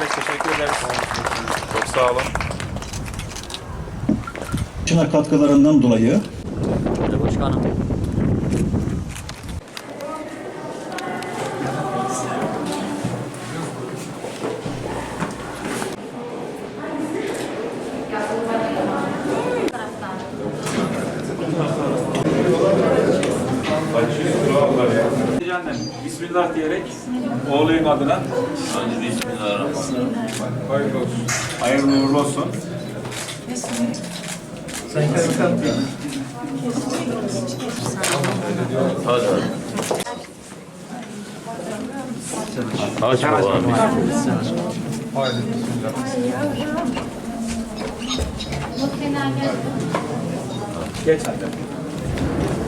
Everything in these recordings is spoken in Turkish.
Evet teşekkür ederiz. Çok sağ olun. Çınar katkılarından dolayı Başkanım. Annem, Bismillah diyerek oğluyun adına Hadi bismillahirrahmanirrahim. hayırlı olsun. Hayırlı uğurlu olsun. Hadi hadi. Aç bakalım. Geç annem.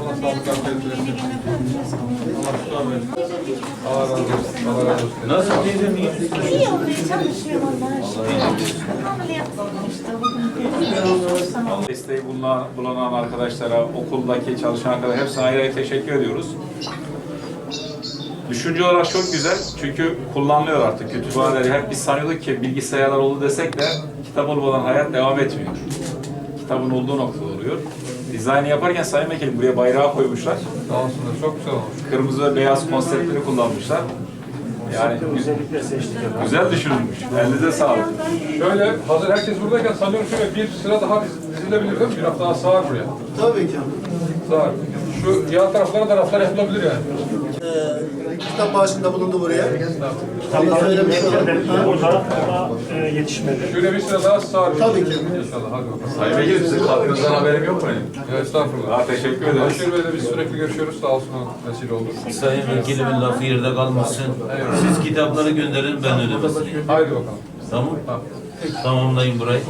Allah sağlık afiyet versin. Allah tutar versin. Allah razı olsun. Allah razı olsun. Nasıl teyzem iyi? İyi olmaya çalışıyorum Allah'a şükür. Ameliyat işte bugün. Desteği bulunan, bulunan arkadaşlara, okuldaki çalışan arkadaşlara hepsine ayrı ayrı teşekkür ediyoruz. Düşünce olarak çok güzel çünkü kullanılıyor artık kütüphaneleri. Hep biz sanıyorduk ki bilgisayarlar oldu desek de kitap olmadan hayat devam etmiyor. Kitabın olduğu noktada oluyor. Dizaynı yaparken Sayın Vekilim buraya bayrağı koymuşlar. Sağ olsunlar. Çok güzel olmuş. Kırmızı ve beyaz konseptleri kullanmışlar. Yani Özellikle seçtik. güzel düşünülmüş. Elinize sağlık. Şöyle hazır herkes buradayken sanıyorum şöyle bir sıra daha diz- dizilebilir değil mi? Bir hafta daha sığar buraya. Tabii ki. Sığar. Şu yan taraflara da raflar yapılabilir yani. Ee, kitap bağışında bulundu buraya. Kitapların söylemiş mektepleri burada e, yetişmedi. Şöyle bir sıra daha sığar. Tabii ki. İnşallah. Hadi bakalım. Sayın Vekilim sizin katkınızdan haberim yok mu? Ya estağfurullah. Daha teşekkür ederiz. Aşır Bey'le biz sürekli görüşüyoruz. Sağ olsun vesile oldu. Sayın Vekilimin lafı yerde kalmasın. Siz kitapları gönderin ben ödemesini. Haydi bakalım. Tamam. Tamamlayın burayı.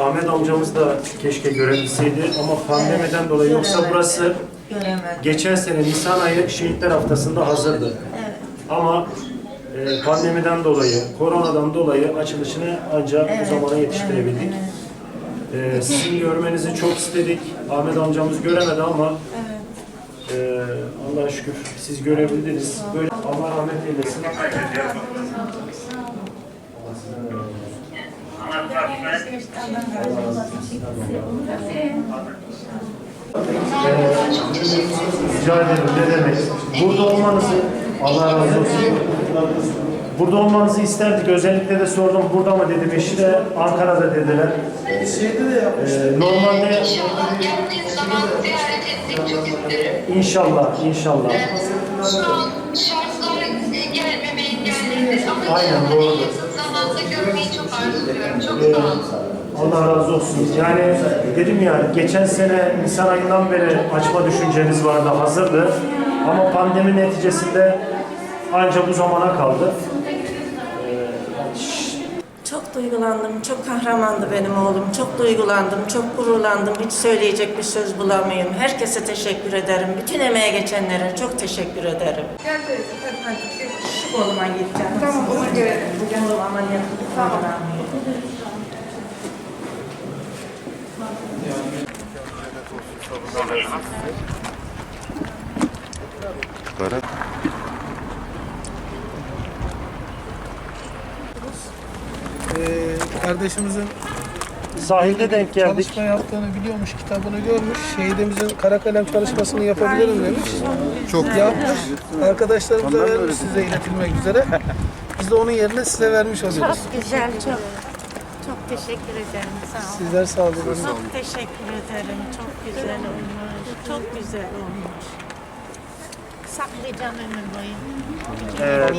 Ahmet amcamız da keşke görebilseydi ama pandemiden dolayı yoksa burası Göremedim. geçen sene Nisan ayı Şehitler Haftası'nda hazırdı. Evet. Ama e, pandemiden dolayı, koronadan dolayı açılışını ancak bu zamana yetiştirebildik. E, sizin görmenizi çok istedik. Ahmet amcamız göremedi ama e, Allah'a şükür siz görebildiniz. Böyle Allah rahmet eylesin. Rica ederim ne demek. Burada olmanızı Allah razı olsun. Burada olmanızı isterdik. Özellikle de sordum burada mı dedim. Eşi de Ankara'da dediler. Ee, normalde Geldiğiniz zaman ziyaret etmek çok isterim. inşallah inşallah. Şu an şartlar gelmeme engellendi ama Aynen, inşallah doğru. en yakın zamanda görmeyi çok arzuluyorum. Çok sağ olun. Allah razı olsun. Yani dedim ya geçen sene Nisan ayından beri açma düşünceniz vardı hazırdı. Ama pandemi neticesinde ancak bu zamana kaldı. Çok duygulandım, çok kahramandı benim oğlum. Çok duygulandım, çok gururlandım. Hiç söyleyecek bir söz bulamıyorum. Herkese teşekkür ederim. Bütün emeğe geçenlere çok teşekkür ederim. Gel teyze, hadi. Şu koluma gideceğim. Tamam, ona göre. Bugün oğlum ameliyat Tamam. Ee, kardeşimizin Sahilde denk geldik. çalışma yaptığını biliyormuş, kitabını görmüş. Şehidimizin kara kalem çalışmasını yapabilirim demiş. Çok yapmış. Arkadaşlarımıza vermiş size iletilmek üzere. Biz de onun yerine size vermiş oluyoruz. Çok güzel, çok. Çok teşekkür ederim. Sağ olun. Sizler sağ olun. Çok teşekkür ederim. Çok güzel olmuş. Çok güzel olmuş. Saklayacağım ömür boyu. Ee,